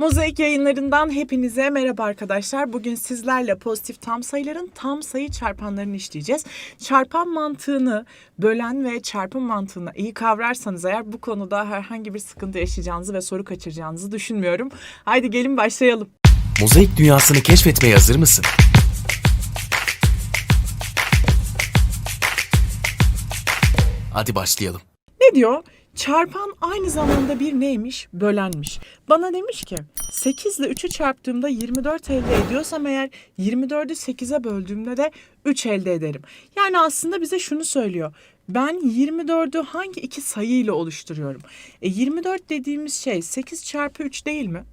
Mozaik yayınlarından hepinize merhaba arkadaşlar. Bugün sizlerle pozitif tam sayıların tam sayı çarpanlarını işleyeceğiz. Çarpan mantığını, bölen ve çarpım mantığını iyi kavrarsanız eğer bu konuda herhangi bir sıkıntı yaşayacağınızı ve soru kaçıracağınızı düşünmüyorum. Haydi gelin başlayalım. Mozaik dünyasını keşfetmeye hazır mısın? Hadi başlayalım. Ne diyor? Çarpan aynı zamanda bir neymiş? Bölenmiş. Bana demiş ki 8 ile 3'ü çarptığımda 24 elde ediyorsam eğer 24'ü 8'e böldüğümde de 3 elde ederim. Yani aslında bize şunu söylüyor. Ben 24'ü hangi iki sayı ile oluşturuyorum? E 24 dediğimiz şey 8 çarpı 3 değil mi?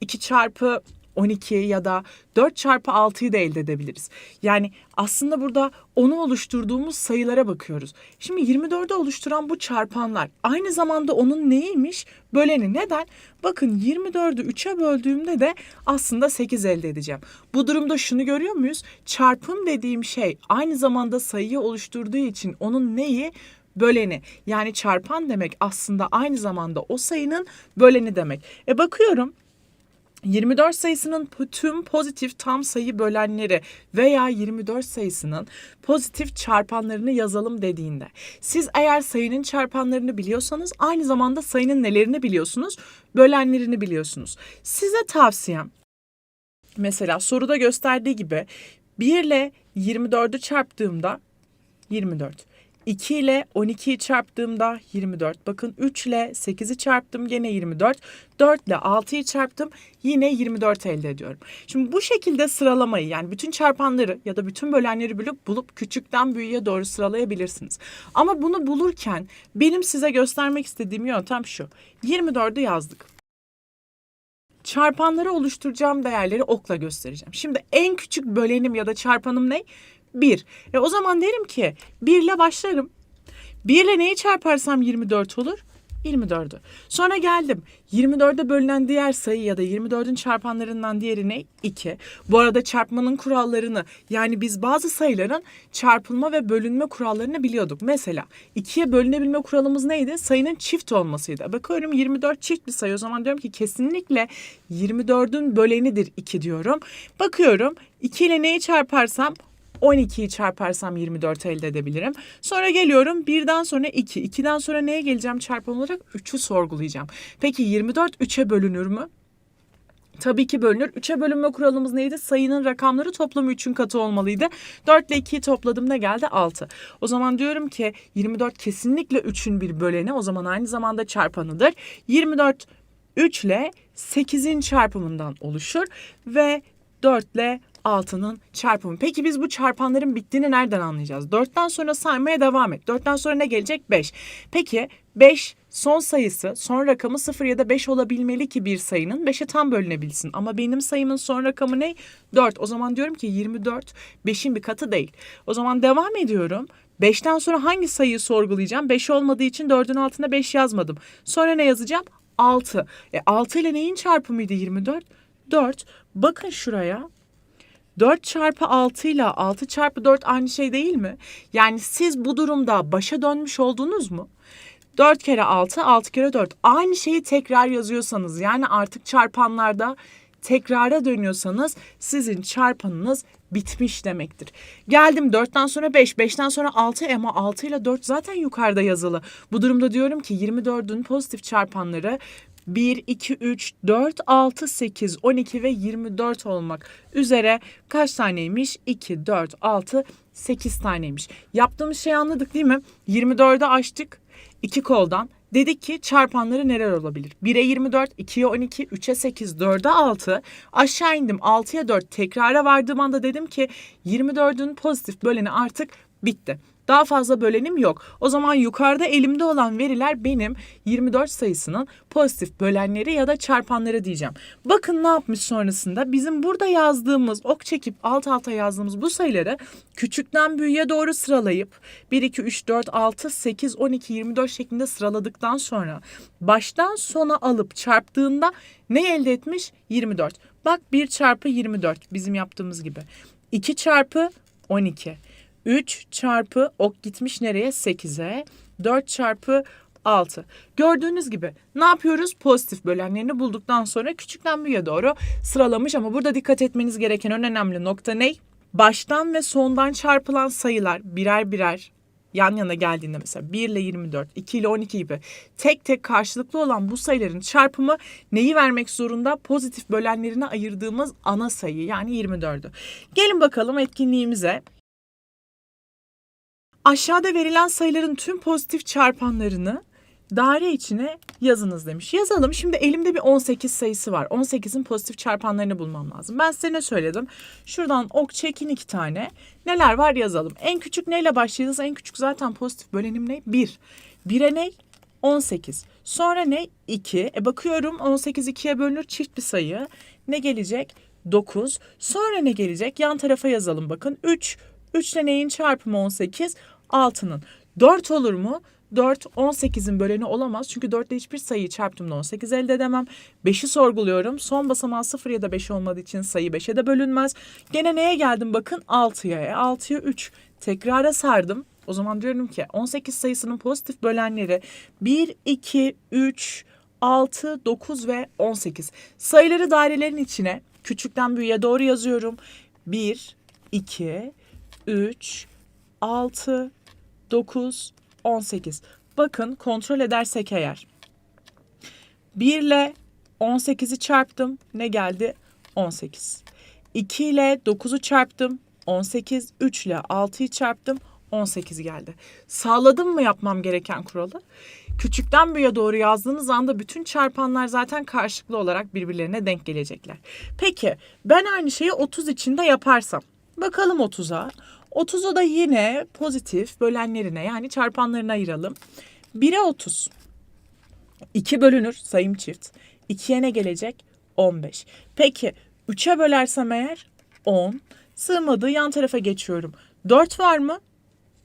2 çarpı 12 ya da 4 çarpı 6'yı da elde edebiliriz. Yani aslında burada onu oluşturduğumuz sayılara bakıyoruz. Şimdi 24'ü oluşturan bu çarpanlar aynı zamanda onun neymiş? Böleni. Neden? Bakın 24'ü 3'e böldüğümde de aslında 8 elde edeceğim. Bu durumda şunu görüyor muyuz? Çarpım dediğim şey aynı zamanda sayıyı oluşturduğu için onun neyi? böleni yani çarpan demek aslında aynı zamanda o sayının böleni demek. E bakıyorum 24 sayısının tüm pozitif tam sayı bölenleri veya 24 sayısının pozitif çarpanlarını yazalım dediğinde siz eğer sayının çarpanlarını biliyorsanız aynı zamanda sayının nelerini biliyorsunuz? Bölenlerini biliyorsunuz. Size tavsiyem mesela soruda gösterdiği gibi 1 ile 24'ü çarptığımda 24. 2 ile 12'yi çarptığımda 24. Bakın 3 ile 8'i çarptım gene 24. 4 ile 6'yı çarptım yine 24 elde ediyorum. Şimdi bu şekilde sıralamayı yani bütün çarpanları ya da bütün bölenleri bulup bulup küçükten büyüğe doğru sıralayabilirsiniz. Ama bunu bulurken benim size göstermek istediğim yöntem şu. 24'ü yazdık. Çarpanları oluşturacağım değerleri okla göstereceğim. Şimdi en küçük bölenim ya da çarpanım ne? 1. E o zaman derim ki 1 ile başlarım. 1 ile neyi çarparsam 24 olur? 24'ü. Sonra geldim. 24'e bölünen diğer sayı ya da 24'ün çarpanlarından diğeri ne? 2. Bu arada çarpmanın kurallarını yani biz bazı sayıların çarpılma ve bölünme kurallarını biliyorduk. Mesela 2'ye bölünebilme kuralımız neydi? Sayının çift olmasıydı. Bakıyorum 24 çift bir sayı. O zaman diyorum ki kesinlikle 24'ün bölenidir 2 diyorum. Bakıyorum 2 ile neyi çarparsam 12'yi çarparsam 24 elde edebilirim. Sonra geliyorum birden sonra 2. 2'den sonra neye geleceğim çarpan olarak? 3'ü sorgulayacağım. Peki 24 3'e bölünür mü? Tabii ki bölünür. 3'e bölünme kuralımız neydi? Sayının rakamları toplamı 3'ün katı olmalıydı. 4 ile 2'yi topladım ne geldi? 6. O zaman diyorum ki 24 kesinlikle 3'ün bir böleni. O zaman aynı zamanda çarpanıdır. 24 3 ile 8'in çarpımından oluşur ve 4 ile 6'nın çarpımı. Peki biz bu çarpanların bittiğini nereden anlayacağız? 4'ten sonra saymaya devam et. 4'ten sonra ne gelecek? 5. Peki 5 son sayısı, son rakamı 0 ya da 5 olabilmeli ki bir sayının 5'e tam bölünebilsin. Ama benim sayımın son rakamı ne? 4. O zaman diyorum ki 24 5'in bir katı değil. O zaman devam ediyorum. 5'ten sonra hangi sayıyı sorgulayacağım? 5 olmadığı için 4'ün altına 5 yazmadım. Sonra ne yazacağım? 6. E 6 ile neyin çarpımıydı 24? 4. Bakın şuraya. 4 çarpı 6 ile 6 çarpı 4 aynı şey değil mi? Yani siz bu durumda başa dönmüş oldunuz mu? 4 kere 6, 6 kere 4. Aynı şeyi tekrar yazıyorsanız yani artık çarpanlarda tekrara dönüyorsanız sizin çarpanınız bitmiş demektir. Geldim 4'ten sonra 5, 5'ten sonra 6 ama 6 ile 4 zaten yukarıda yazılı. Bu durumda diyorum ki 24'ün pozitif çarpanları 1, 2, 3, 4, 6, 8, 12 ve 24 olmak üzere kaç taneymiş? 2, 4, 6, 8 taneymiş. Yaptığımız şeyi anladık değil mi? 24'ü açtık iki koldan. Dedik ki çarpanları neler olabilir? 1'e 24, 2'ye 12, 3'e 8, 4'e 6. Aşağı indim 6'ya 4 tekrara vardığım anda dedim ki 24'ün pozitif böleni artık bitti. Daha fazla bölenim yok. O zaman yukarıda elimde olan veriler benim 24 sayısının pozitif bölenleri ya da çarpanları diyeceğim. Bakın ne yapmış sonrasında? Bizim burada yazdığımız, ok çekip alt alta yazdığımız bu sayıları küçükten büyüğe doğru sıralayıp 1, 2, 3, 4, 6, 8, 12, 24 şeklinde sıraladıktan sonra baştan sona alıp çarptığında ne elde etmiş? 24. Bak 1 çarpı 24 bizim yaptığımız gibi. 2 çarpı 12. 3 çarpı ok gitmiş nereye? 8'e. 4 çarpı 6. Gördüğünüz gibi ne yapıyoruz? Pozitif bölenlerini bulduktan sonra küçükten büyüğe doğru sıralamış ama burada dikkat etmeniz gereken en önemli nokta ne? Baştan ve sondan çarpılan sayılar birer birer yan yana geldiğinde mesela 1 ile 24, 2 ile 12 gibi tek tek karşılıklı olan bu sayıların çarpımı neyi vermek zorunda? Pozitif bölenlerine ayırdığımız ana sayı yani 24'ü. Gelin bakalım etkinliğimize. Aşağıda verilen sayıların tüm pozitif çarpanlarını daire içine yazınız demiş. Yazalım. Şimdi elimde bir 18 sayısı var. 18'in pozitif çarpanlarını bulmam lazım. Ben size ne söyledim? Şuradan ok çekin iki tane. Neler var yazalım. En küçük neyle başlayacağız? En küçük zaten pozitif bölenim ne? 1. 1'e ne? 18. Sonra ne? 2. E bakıyorum 18 2'ye bölünür çift bir sayı. Ne gelecek? 9. Sonra ne gelecek? Yan tarafa yazalım bakın. 3. 3 ile neyin çarpımı 18? 6'nın. 4 olur mu? 4 18'in böleni olamaz. Çünkü 4 ile hiçbir sayıyı çarptığımda 18 elde edemem. 5'i sorguluyorum. Son basamağı 0 ya da 5 olmadığı için sayı 5'e de bölünmez. Gene neye geldim bakın 6'ya. E, 6'ya 3. Tekrara sardım. O zaman diyorum ki 18 sayısının pozitif bölenleri 1, 2, 3, 6, 9 ve 18. Sayıları dairelerin içine küçükten büyüğe doğru yazıyorum. 1, 2, 3, 6, 9, 18. Bakın kontrol edersek eğer 1 ile 18'i çarptım. Ne geldi? 18. 2 ile 9'u çarptım. 18. 3 ile 6'yı çarptım. 18 geldi. Sağladım mı yapmam gereken kuralı? Küçükten büyüğe doğru yazdığınız anda bütün çarpanlar zaten karşılıklı olarak birbirlerine denk gelecekler. Peki ben aynı şeyi 30 içinde yaparsam. Bakalım 30'a. 30'u da yine pozitif bölenlerine yani çarpanlarına ayıralım. 1'e 30. 2 bölünür sayım çift. 2'ye ne gelecek? 15. Peki 3'e bölersem eğer 10. Sığmadı yan tarafa geçiyorum. 4 var mı?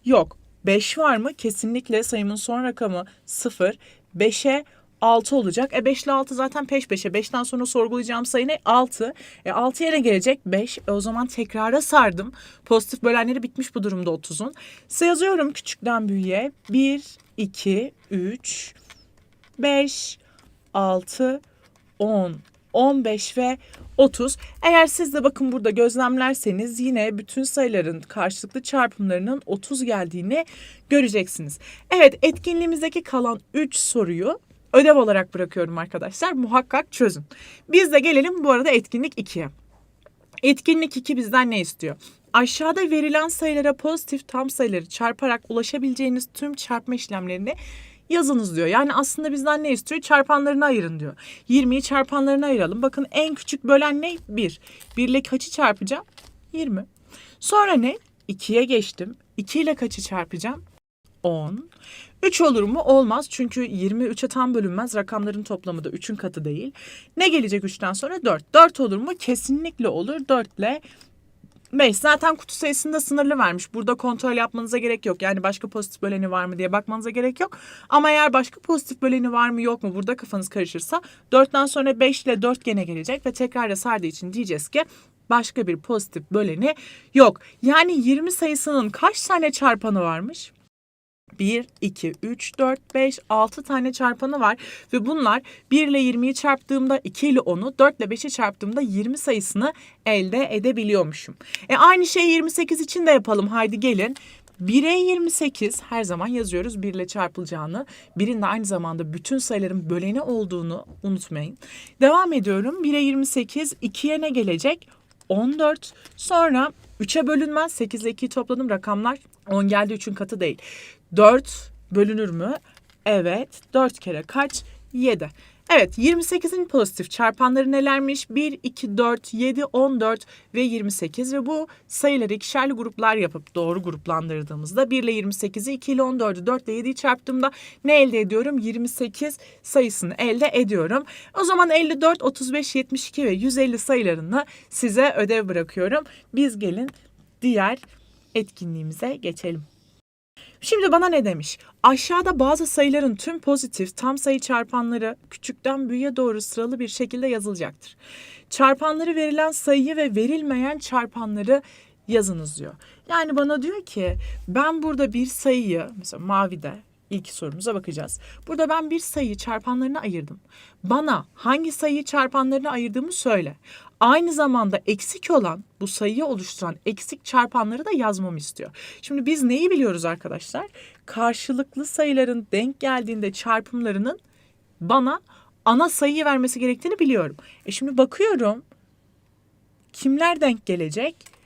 Yok. 5 var mı? Kesinlikle sayımın son rakamı 0. 5'e 6 olacak. E 5 ile 6 zaten peş peşe. 5'ten sonra sorgulayacağım sayı ne? 6. E 6'ya ne gelecek? 5. E o zaman tekrara sardım. Pozitif bölenleri bitmiş bu durumda 30'un. Size küçükten büyüğe. 1, 2, 3, 5, 6, 10, 15 ve 30. Eğer siz de bakın burada gözlemlerseniz yine bütün sayıların karşılıklı çarpımlarının 30 geldiğini göreceksiniz. Evet etkinliğimizdeki kalan 3 soruyu ödev olarak bırakıyorum arkadaşlar. Muhakkak çözün. Biz de gelelim bu arada etkinlik 2'ye. Etkinlik 2 bizden ne istiyor? Aşağıda verilen sayılara pozitif tam sayıları çarparak ulaşabileceğiniz tüm çarpma işlemlerini yazınız diyor. Yani aslında bizden ne istiyor? Çarpanlarını ayırın diyor. 20'yi çarpanlarına ayıralım. Bakın en küçük bölen ne? 1. 1 ile kaçı çarpacağım? 20. Sonra ne? 2'ye geçtim. 2 ile kaçı çarpacağım? 10. 3 olur mu? Olmaz. Çünkü 23'e tam bölünmez. Rakamların toplamı da 3'ün katı değil. Ne gelecek 3'ten sonra? 4. 4 olur mu? Kesinlikle olur. 4 ile 5. Zaten kutu sayısında sınırlı vermiş. Burada kontrol yapmanıza gerek yok. Yani başka pozitif böleni var mı diye bakmanıza gerek yok. Ama eğer başka pozitif böleni var mı yok mu burada kafanız karışırsa 4'ten sonra 5 ile 4 gene gelecek ve tekrar da sardığı için diyeceğiz ki başka bir pozitif böleni yok. Yani 20 sayısının kaç tane çarpanı varmış? 1, 2, 3, 4, 5, 6 tane çarpanı var ve bunlar 1 ile 20'yi çarptığımda 2 ile 10'u, 4 ile 5'i çarptığımda 20 sayısını elde edebiliyormuşum. E aynı şeyi 28 için de yapalım. Haydi gelin. 1'e 28 her zaman yazıyoruz 1 ile çarpılacağını. 1'in de aynı zamanda bütün sayıların böleni olduğunu unutmayın. Devam ediyorum. 1'e 28, 2'ye ne gelecek? 14. Sonra 3'e bölünmez. 8 ile 2'yi topladım rakamlar 10 geldi 3'ün katı değil. 4 bölünür mü? Evet. 4 kere kaç? 7. Evet 28'in pozitif çarpanları nelermiş? 1, 2, 4, 7, 14 ve 28 ve bu sayıları ikişerli gruplar yapıp doğru gruplandırdığımızda 1 ile 28'i 2 ile 14'ü 4 ile 7'yi çarptığımda ne elde ediyorum? 28 sayısını elde ediyorum. O zaman 54, 35, 72 ve 150 sayılarını size ödev bırakıyorum. Biz gelin diğer etkinliğimize geçelim. Şimdi bana ne demiş? Aşağıda bazı sayıların tüm pozitif tam sayı çarpanları küçükten büyüğe doğru sıralı bir şekilde yazılacaktır. Çarpanları verilen sayıyı ve verilmeyen çarpanları yazınız diyor. Yani bana diyor ki ben burada bir sayıyı mesela mavide İlk sorumuza bakacağız. Burada ben bir sayıyı çarpanlarına ayırdım. Bana hangi sayıyı çarpanlarına ayırdığımı söyle. Aynı zamanda eksik olan bu sayıyı oluşturan eksik çarpanları da yazmamı istiyor. Şimdi biz neyi biliyoruz arkadaşlar? Karşılıklı sayıların denk geldiğinde çarpımlarının bana ana sayıyı vermesi gerektiğini biliyorum. E şimdi bakıyorum kimler denk gelecek?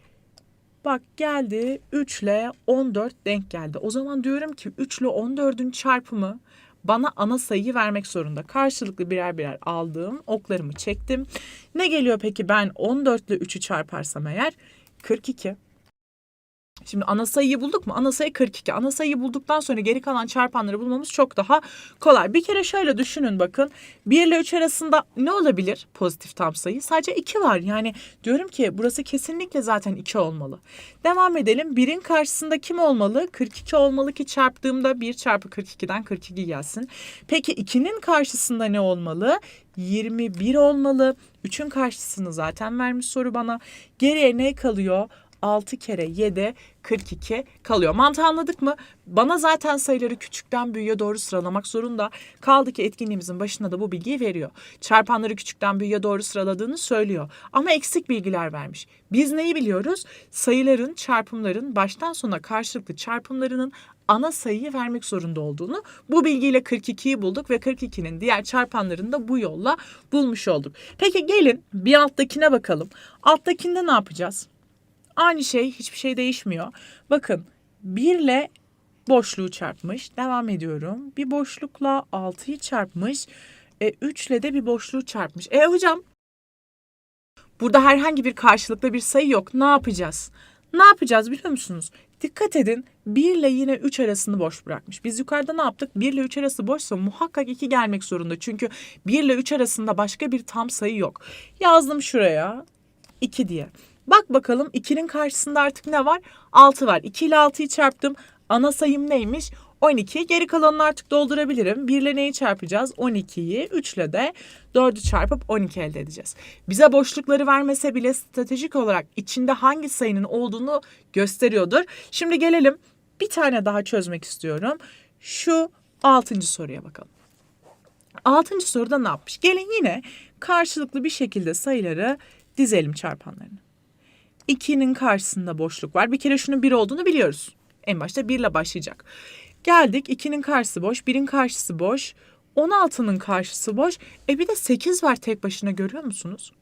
Bak geldi 3 ile 14 denk geldi. O zaman diyorum ki 3 ile 14'ün çarpımı bana ana sayıyı vermek zorunda. Karşılıklı birer birer aldığım oklarımı çektim. Ne geliyor peki ben 14 ile 3'ü çarparsam eğer? 42. Şimdi ana sayıyı bulduk mu? Ana sayı 42. Ana sayıyı bulduktan sonra geri kalan çarpanları bulmamız çok daha kolay. Bir kere şöyle düşünün bakın. 1 ile 3 arasında ne olabilir pozitif tam sayı? Sadece 2 var. Yani diyorum ki burası kesinlikle zaten 2 olmalı. Devam edelim. 1'in karşısında kim olmalı? 42 olmalı ki çarptığımda 1 çarpı 42'den 42 gelsin. Peki 2'nin karşısında ne olmalı? 21 olmalı. 3'ün karşısını zaten vermiş soru bana. Geriye ne kalıyor? 6 kere 7 42 kalıyor. Mantığı anladık mı? Bana zaten sayıları küçükten büyüğe doğru sıralamak zorunda. Kaldı ki etkinliğimizin başında da bu bilgiyi veriyor. Çarpanları küçükten büyüğe doğru sıraladığını söylüyor. Ama eksik bilgiler vermiş. Biz neyi biliyoruz? Sayıların, çarpımların baştan sona karşılıklı çarpımlarının ana sayıyı vermek zorunda olduğunu bu bilgiyle 42'yi bulduk ve 42'nin diğer çarpanlarını da bu yolla bulmuş olduk. Peki gelin bir alttakine bakalım. Alttakinde ne yapacağız? Aynı şey hiçbir şey değişmiyor. Bakın 1 ile boşluğu çarpmış. Devam ediyorum. Bir boşlukla 6'yı çarpmış. E, 3 ile de bir boşluğu çarpmış. E hocam burada herhangi bir karşılıklı bir sayı yok. Ne yapacağız? Ne yapacağız biliyor musunuz? Dikkat edin 1 ile yine 3 arasını boş bırakmış. Biz yukarıda ne yaptık? 1 ile 3 arası boşsa muhakkak 2 gelmek zorunda. Çünkü 1 ile 3 arasında başka bir tam sayı yok. Yazdım şuraya 2 diye. Bak bakalım 2'nin karşısında artık ne var? 6 var. 2 ile 6'yı çarptım. Ana sayım neymiş? 12. Geri kalanını artık doldurabilirim. 1 ile neyi çarpacağız? 12'yi. 3 ile de 4'ü çarpıp 12 elde edeceğiz. Bize boşlukları vermese bile stratejik olarak içinde hangi sayının olduğunu gösteriyordur. Şimdi gelelim bir tane daha çözmek istiyorum. Şu 6. soruya bakalım. Altıncı soruda ne yapmış? Gelin yine karşılıklı bir şekilde sayıları dizelim çarpanlarını. 2'nin karşısında boşluk var. Bir kere şunun 1 olduğunu biliyoruz. En başta 1 ile başlayacak. Geldik 2'nin karşısı boş, 1'in karşısı boş, 16'nın karşısı boş. E bir de 8 var tek başına görüyor musunuz?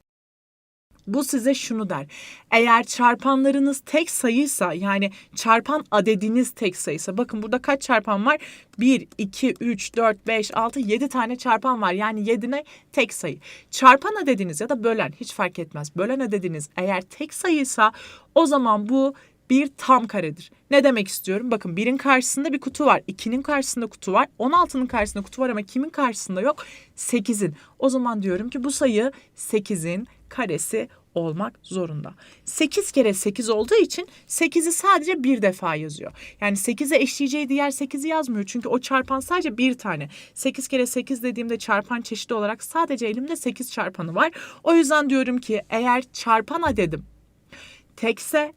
Bu size şunu der. Eğer çarpanlarınız tek sayıysa yani çarpan adediniz tek sayıysa bakın burada kaç çarpan var? 1, 2, 3, 4, 5, 6, 7 tane çarpan var. Yani 7 ne? Tek sayı. Çarpan adediniz ya da bölen hiç fark etmez. Bölen adediniz eğer tek sayıysa o zaman bu bir tam karedir. Ne demek istiyorum? Bakın birin karşısında bir kutu var. 2'nin karşısında kutu var. 16'nın karşısında kutu var ama kimin karşısında yok? 8'in. O zaman diyorum ki bu sayı 8'in karesi olmak zorunda. 8 kere 8 olduğu için 8'i sadece bir defa yazıyor. Yani 8'e eşleyeceği diğer 8'i yazmıyor. Çünkü o çarpan sadece bir tane. 8 kere 8 dediğimde çarpan çeşidi olarak sadece elimde 8 çarpanı var. O yüzden diyorum ki eğer çarpan adedim tekse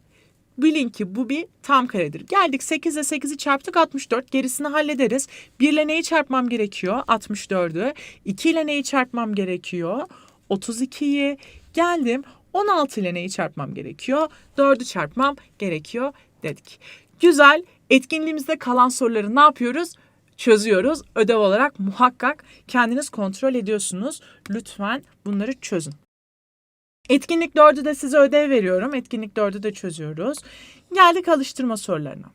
bilin ki bu bir tam karedir. Geldik 8 ile 8'i çarptık 64. Gerisini hallederiz. 1 ile neyi çarpmam gerekiyor? 64'ü. 2 ile neyi çarpmam gerekiyor? 32'yi. Geldim 16 ile neyi çarpmam gerekiyor? 4'ü çarpmam gerekiyor dedik. Güzel. Etkinliğimizde kalan soruları ne yapıyoruz? Çözüyoruz. Ödev olarak muhakkak kendiniz kontrol ediyorsunuz. Lütfen bunları çözün. Etkinlik 4'ü de size ödev veriyorum. Etkinlik 4'ü de çözüyoruz. Geldik alıştırma sorularına.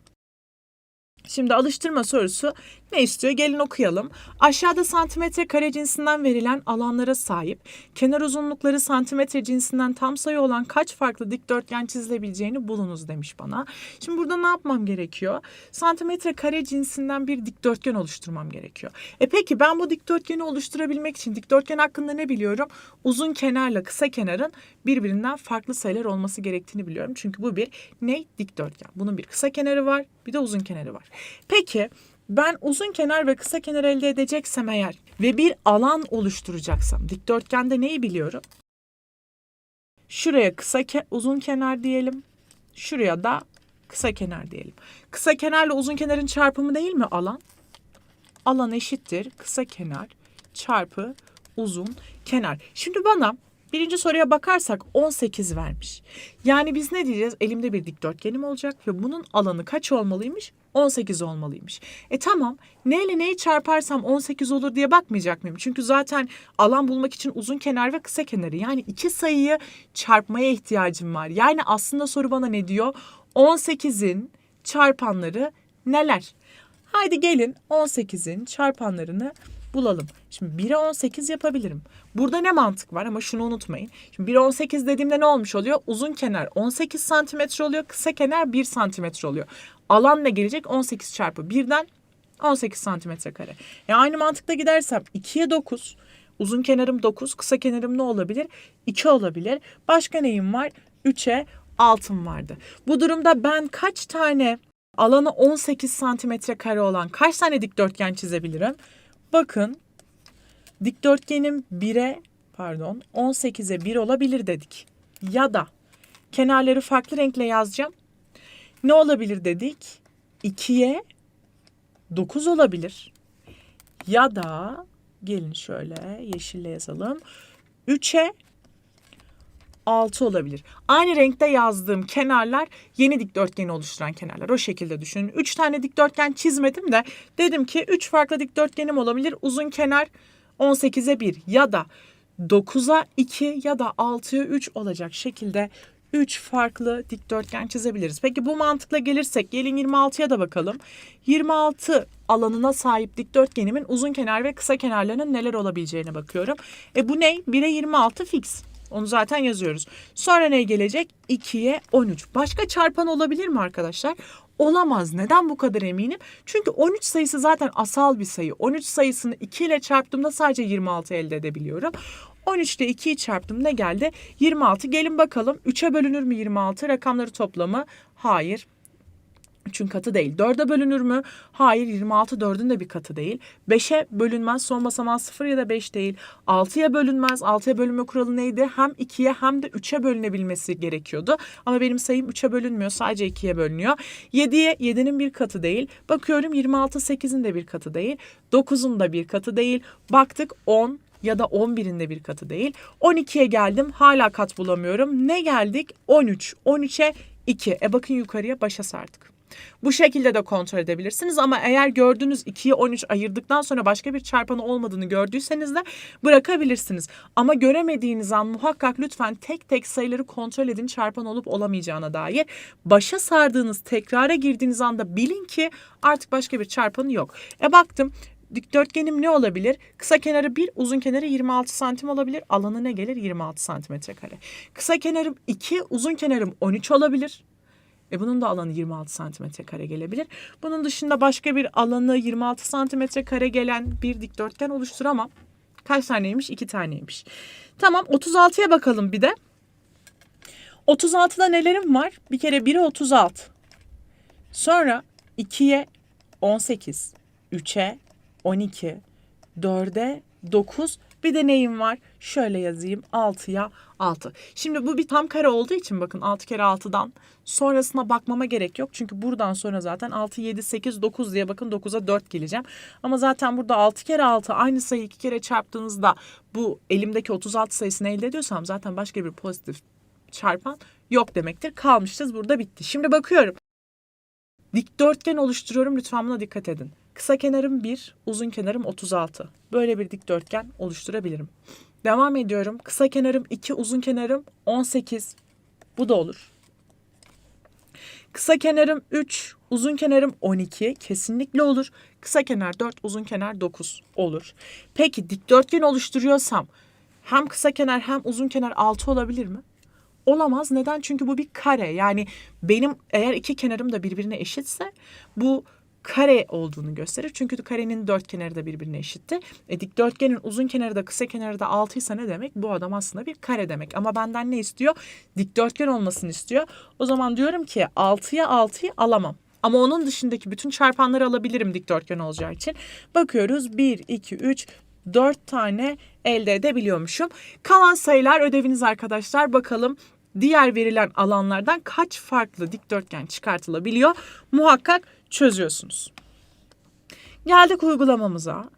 Şimdi alıştırma sorusu ne istiyor? Gelin okuyalım. Aşağıda santimetre kare cinsinden verilen alanlara sahip, kenar uzunlukları santimetre cinsinden tam sayı olan kaç farklı dikdörtgen çizilebileceğini bulunuz demiş bana. Şimdi burada ne yapmam gerekiyor? Santimetre kare cinsinden bir dikdörtgen oluşturmam gerekiyor. E peki ben bu dikdörtgeni oluşturabilmek için dikdörtgen hakkında ne biliyorum? Uzun kenarla kısa kenarın birbirinden farklı sayılar olması gerektiğini biliyorum. Çünkü bu bir ne? Dikdörtgen. Bunun bir kısa kenarı var, bir de uzun kenarı var. Peki ben uzun kenar ve kısa kenar elde edeceksem eğer ve bir alan oluşturacaksam dikdörtgende neyi biliyorum? Şuraya kısa ke- uzun kenar diyelim. Şuraya da kısa kenar diyelim. Kısa kenarla uzun kenarın çarpımı değil mi alan? alan eşittir kısa kenar çarpı uzun kenar. Şimdi bana birinci soruya bakarsak 18 vermiş. Yani biz ne diyeceğiz? Elimde bir dikdörtgenim olacak ve bunun alanı kaç olmalıymış? 18 olmalıymış. E tamam neyle neyi çarparsam 18 olur diye bakmayacak mıyım? Çünkü zaten alan bulmak için uzun kenar ve kısa kenarı yani iki sayıyı çarpmaya ihtiyacım var. Yani aslında soru bana ne diyor? 18'in çarpanları neler? Haydi gelin 18'in çarpanlarını bulalım. Şimdi 1'e 18 yapabilirim. Burada ne mantık var ama şunu unutmayın. Şimdi 1'e 18 dediğimde ne olmuş oluyor? Uzun kenar 18 santimetre oluyor. Kısa kenar 1 santimetre oluyor. Alan ne gelecek? 18 çarpı 1'den 18 santimetre kare. E aynı mantıkla gidersem 2'ye 9. Uzun kenarım 9. Kısa kenarım ne olabilir? 2 olabilir. Başka neyim var? 3'e 6'm vardı. Bu durumda ben kaç tane alanı 18 santimetre kare olan kaç tane dikdörtgen çizebilirim? Bakın dikdörtgenim 1'e pardon 18'e 1 olabilir dedik. Ya da kenarları farklı renkle yazacağım. Ne olabilir dedik? 2'ye 9 olabilir. Ya da gelin şöyle yeşille yazalım. 3'e 6 olabilir. Aynı renkte yazdığım kenarlar yeni dikdörtgeni oluşturan kenarlar. O şekilde düşünün. 3 tane dikdörtgen çizmedim de dedim ki 3 farklı dikdörtgenim olabilir. Uzun kenar 18'e 1 ya da 9'a 2 ya da 6'ya 3 olacak şekilde 3 farklı dikdörtgen çizebiliriz. Peki bu mantıkla gelirsek gelin 26'ya da bakalım. 26 alanına sahip dikdörtgenimin uzun kenar ve kısa kenarlarının neler olabileceğine bakıyorum. E bu ne? 1'e 26 fix. Onu zaten yazıyoruz. Sonra ne gelecek? 2'ye 13. Başka çarpan olabilir mi arkadaşlar? Olamaz. Neden bu kadar eminim? Çünkü 13 sayısı zaten asal bir sayı. 13 sayısını 2 ile çarptığımda sadece 26 elde edebiliyorum. 13 ile 2'yi çarptım ne geldi? 26. Gelin bakalım 3'e bölünür mü 26? Rakamları toplamı? Hayır. 3'ün katı değil. 4'e bölünür mü? Hayır 26 4'ün de bir katı değil. 5'e bölünmez. Son basamağı 0 ya da 5 değil. 6'ya bölünmez. 6'ya bölünme kuralı neydi? Hem 2'ye hem de 3'e bölünebilmesi gerekiyordu. Ama benim sayım 3'e bölünmüyor. Sadece 2'ye bölünüyor. 7'ye 7'nin bir katı değil. Bakıyorum 26 8'in de bir katı değil. 9'un da bir katı değil. Baktık 10 ya da 11'in de bir katı değil. 12'ye geldim hala kat bulamıyorum. Ne geldik? 13. 13'e 2. E bakın yukarıya başa sardık. Bu şekilde de kontrol edebilirsiniz ama eğer gördüğünüz 2'ye 13 ayırdıktan sonra başka bir çarpanı olmadığını gördüyseniz de bırakabilirsiniz. Ama göremediğiniz an muhakkak lütfen tek tek sayıları kontrol edin çarpan olup olamayacağına dair. Başa sardığınız, tekrara girdiğiniz anda bilin ki artık başka bir çarpanı yok. E baktım Dikdörtgenim ne olabilir? Kısa kenarı 1, uzun kenarı 26 santim olabilir. Alanı ne gelir? 26 santimetre kare. Kısa kenarım 2, uzun kenarım 13 olabilir. E bunun da alanı 26 santimetre kare gelebilir. Bunun dışında başka bir alanı 26 santimetre kare gelen bir dikdörtgen oluşturamam. Kaç taneymiş? 2 taneymiş. Tamam 36'ya bakalım bir de. 36'da nelerim var? Bir kere 1'e 36. Sonra 2'ye 18. 3'e 12. 4'e 9. Bir de neyim var? Şöyle yazayım 6'ya 6. Şimdi bu bir tam kare olduğu için bakın 6 kere 6'dan sonrasına bakmama gerek yok. Çünkü buradan sonra zaten 6, 7, 8, 9 diye bakın 9'a 4 geleceğim. Ama zaten burada 6 kere 6 aynı sayı 2 kere çarptığınızda bu elimdeki 36 sayısını elde ediyorsam zaten başka bir pozitif çarpan yok demektir. Kalmışız burada bitti. Şimdi bakıyorum. Dikdörtgen oluşturuyorum lütfen buna dikkat edin. Kısa kenarım 1, uzun kenarım 36. Böyle bir dikdörtgen oluşturabilirim. Devam ediyorum. Kısa kenarım 2, uzun kenarım 18. Bu da olur. Kısa kenarım 3, uzun kenarım 12. Kesinlikle olur. Kısa kenar 4, uzun kenar 9 olur. Peki dikdörtgen oluşturuyorsam hem kısa kenar hem uzun kenar 6 olabilir mi? Olamaz. Neden? Çünkü bu bir kare. Yani benim eğer iki kenarım da birbirine eşitse bu kare olduğunu gösterir. Çünkü karenin dört kenarı da birbirine eşitti. E, dikdörtgenin uzun kenarı da kısa kenarı da 6 ise ne demek? Bu adam aslında bir kare demek. Ama benden ne istiyor? Dikdörtgen olmasını istiyor. O zaman diyorum ki 6'ya 6'yı alamam. Ama onun dışındaki bütün çarpanları alabilirim dikdörtgen olacağı için. Bakıyoruz 1, 2, 3, 4 tane elde edebiliyormuşum. Kalan sayılar ödeviniz arkadaşlar. Bakalım diğer verilen alanlardan kaç farklı dikdörtgen çıkartılabiliyor? Muhakkak çözüyorsunuz. Geldik uygulamamıza.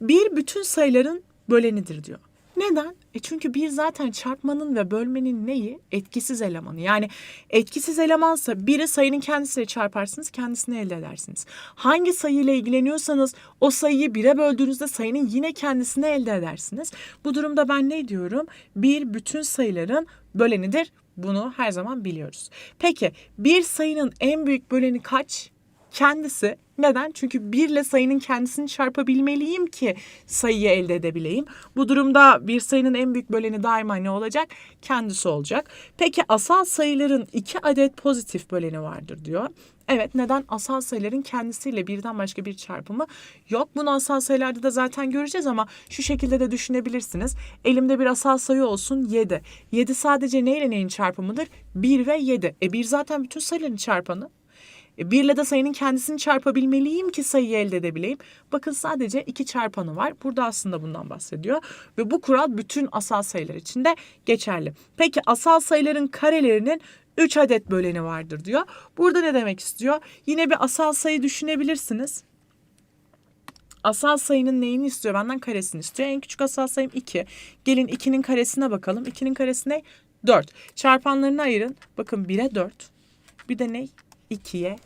Bir bütün sayıların bölenidir diyor. Neden? E çünkü bir zaten çarpmanın ve bölmenin neyi? Etkisiz elemanı. Yani etkisiz elemansa biri sayının kendisiyle çarparsınız, kendisini elde edersiniz. Hangi sayıyla ilgileniyorsanız o sayıyı bire böldüğünüzde sayının yine kendisini elde edersiniz. Bu durumda ben ne diyorum? Bir bütün sayıların bölenidir. Bunu her zaman biliyoruz. Peki bir sayının en büyük böleni kaç? kendisi. Neden? Çünkü 1 ile sayının kendisini çarpabilmeliyim ki sayıyı elde edebileyim. Bu durumda bir sayının en büyük böleni daima ne olacak? Kendisi olacak. Peki asal sayıların 2 adet pozitif böleni vardır diyor. Evet neden? Asal sayıların kendisiyle birden başka bir çarpımı yok. Bunu asal sayılarda da zaten göreceğiz ama şu şekilde de düşünebilirsiniz. Elimde bir asal sayı olsun 7. 7 sadece neyle neyin çarpımıdır? 1 ve 7. E 1 zaten bütün sayıların çarpanı. E, Bir ile de sayının kendisini çarpabilmeliyim ki sayıyı elde edebileyim. Bakın sadece iki çarpanı var. Burada aslında bundan bahsediyor. Ve bu kural bütün asal sayılar için de geçerli. Peki asal sayıların karelerinin 3 adet böleni vardır diyor. Burada ne demek istiyor? Yine bir asal sayı düşünebilirsiniz. Asal sayının neyini istiyor? Benden karesini istiyor. En küçük asal sayım 2. Gelin 2'nin karesine bakalım. 2'nin karesi ne? 4. Çarpanlarını ayırın. Bakın 1'e 4. Bir de ne? 2'ye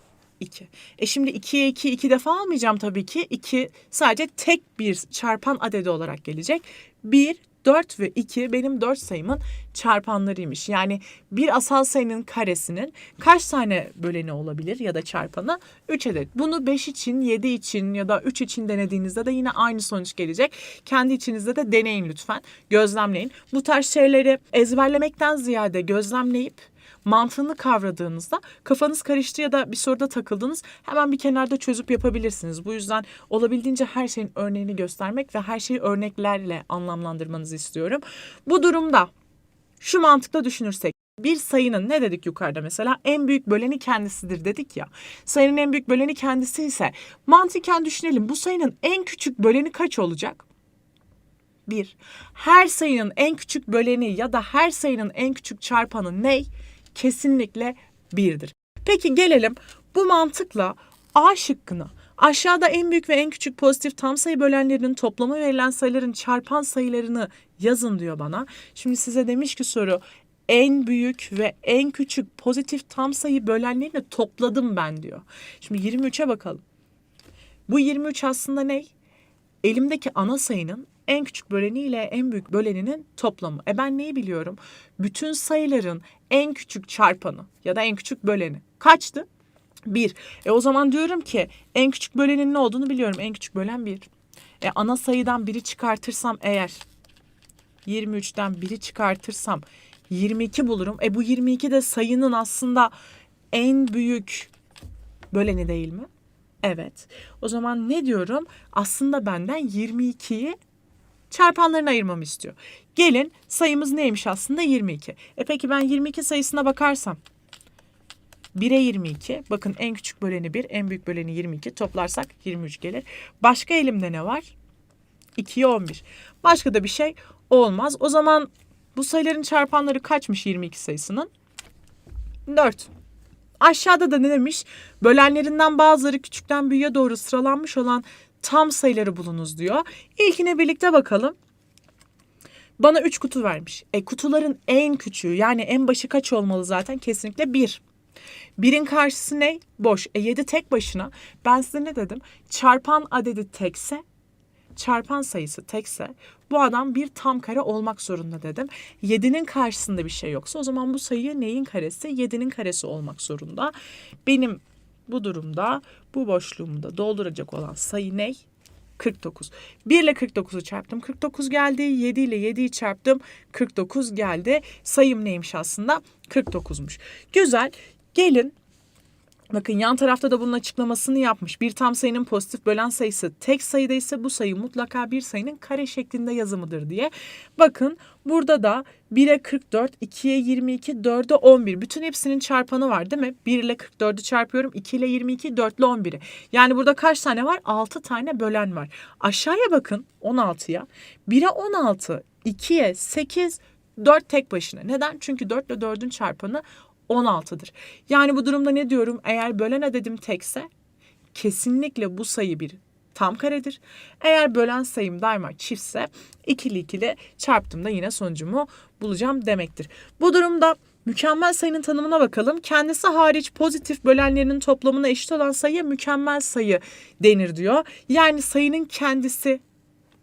2. E şimdi 2'ye 2 iki defa almayacağım tabii ki. 2 sadece tek bir çarpan adedi olarak gelecek. 1, 4 ve 2 benim 4 sayımın çarpanlarıymış. Yani bir asal sayının karesinin kaç tane böleni olabilir ya da çarpanı? 3 adet. Bunu 5 için, 7 için ya da 3 için denediğinizde de yine aynı sonuç gelecek. Kendi içinizde de deneyin lütfen. Gözlemleyin. Bu tarz şeyleri ezberlemekten ziyade gözlemleyip mantığını kavradığınızda kafanız karıştı ya da bir soruda takıldınız hemen bir kenarda çözüp yapabilirsiniz. Bu yüzden olabildiğince her şeyin örneğini göstermek ve her şeyi örneklerle anlamlandırmanızı istiyorum. Bu durumda şu mantıkla düşünürsek bir sayının ne dedik yukarıda mesela en büyük böleni kendisidir dedik ya. Sayının en büyük böleni kendisi ise mantıken düşünelim bu sayının en küçük böleni kaç olacak? 1. Her sayının en küçük böleni ya da her sayının en küçük çarpanı ne? Kesinlikle 1'dir. Peki gelelim bu mantıkla A şıkkına. Aşağıda en büyük ve en küçük pozitif tam sayı bölenlerinin toplamı verilen sayıların çarpan sayılarını yazın diyor bana. Şimdi size demiş ki soru en büyük ve en küçük pozitif tam sayı bölenlerini topladım ben diyor. Şimdi 23'e bakalım. Bu 23 aslında ne? Elimdeki ana sayının en küçük böleni ile en büyük böleninin toplamı. E ben neyi biliyorum? Bütün sayıların en küçük çarpanı ya da en küçük böleni kaçtı? 1. E o zaman diyorum ki en küçük bölenin ne olduğunu biliyorum. En küçük bölen 1. E ana sayıdan biri çıkartırsam eğer 23'ten biri çıkartırsam 22 bulurum. E bu 22 de sayının aslında en büyük böleni değil mi? Evet. O zaman ne diyorum? Aslında benden 22'yi çarpanlarına ayırmamı istiyor. Gelin sayımız neymiş aslında 22. E peki ben 22 sayısına bakarsam 1'e 22. Bakın en küçük böleni 1, en büyük böleni 22. Toplarsak 23 gelir. Başka elimde ne var? 2'ye 11. Başka da bir şey olmaz. O zaman bu sayıların çarpanları kaçmış 22 sayısının? 4. Aşağıda da ne demiş? Bölenlerinden bazıları küçükten büyüğe doğru sıralanmış olan tam sayıları bulunuz diyor. İlkine birlikte bakalım. Bana 3 kutu vermiş. E kutuların en küçüğü yani en başı kaç olmalı zaten? Kesinlikle 1. Birin karşısı ne? Boş. E 7 tek başına. Ben size ne dedim? Çarpan adedi tekse, çarpan sayısı tekse bu adam bir tam kare olmak zorunda dedim. 7'nin karşısında bir şey yoksa o zaman bu sayı neyin karesi? 7'nin karesi olmak zorunda. Benim bu durumda bu boşluğumu da dolduracak olan sayı ne? 49. 1 ile 49'u çarptım. 49 geldi. 7 ile 7'yi çarptım. 49 geldi. Sayım neymiş aslında? 49'muş. Güzel. Gelin Bakın yan tarafta da bunun açıklamasını yapmış. Bir tam sayının pozitif bölen sayısı tek sayıda ise bu sayı mutlaka bir sayının kare şeklinde yazımıdır diye. Bakın burada da 1'e 44, 2'ye 22, 4'e 11. Bütün hepsinin çarpanı var değil mi? 1 ile 44'ü çarpıyorum. 2 ile 22, 4 ile 11'i. Yani burada kaç tane var? 6 tane bölen var. Aşağıya bakın 16'ya. 1'e 16, 2'ye 8, 4 tek başına. Neden? Çünkü 4 ile 4'ün çarpanı 16'dır. Yani bu durumda ne diyorum? Eğer bölen adedim tekse kesinlikle bu sayı bir tam karedir. Eğer bölen sayım daima çiftse ikili ikili çarptığımda yine sonucumu bulacağım demektir. Bu durumda mükemmel sayının tanımına bakalım. Kendisi hariç pozitif bölenlerinin toplamına eşit olan sayıya mükemmel sayı denir diyor. Yani sayının kendisi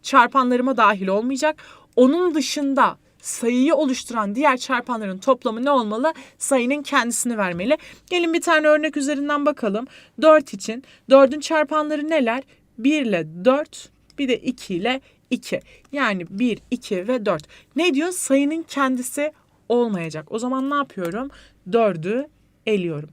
çarpanlarıma dahil olmayacak. Onun dışında sayıyı oluşturan diğer çarpanların toplamı ne olmalı? Sayının kendisini vermeli. Gelin bir tane örnek üzerinden bakalım. 4 için 4'ün çarpanları neler? 1 ile 4 bir de 2 ile 2. Yani 1, 2 ve 4. Ne diyor? Sayının kendisi olmayacak. O zaman ne yapıyorum? 4'ü eliyorum.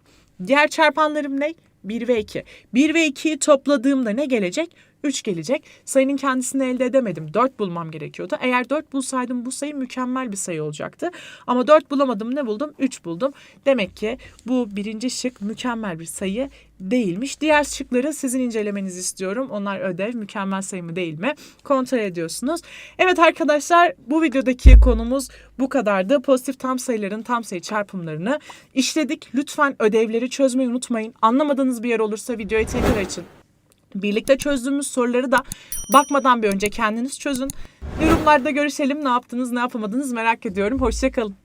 Diğer çarpanlarım ne? 1 ve 2. 1 ve 2'yi topladığımda ne gelecek? 3 gelecek. Sayının kendisini elde edemedim. 4 bulmam gerekiyordu. Eğer 4 bulsaydım bu sayı mükemmel bir sayı olacaktı. Ama 4 bulamadım ne buldum? 3 buldum. Demek ki bu birinci şık mükemmel bir sayı değilmiş. Diğer şıkları sizin incelemenizi istiyorum. Onlar ödev, mükemmel sayı mı değil mi? Kontrol ediyorsunuz. Evet arkadaşlar bu videodaki konumuz bu kadardı. Pozitif tam sayıların tam sayı çarpımlarını işledik. Lütfen ödevleri çözmeyi unutmayın. Anlamadığınız bir yer olursa videoyu tekrar açın. Birlikte çözdüğümüz soruları da bakmadan bir önce kendiniz çözün. Yorumlarda görüşelim. Ne yaptınız, ne yapamadınız merak ediyorum. Hoşçakalın.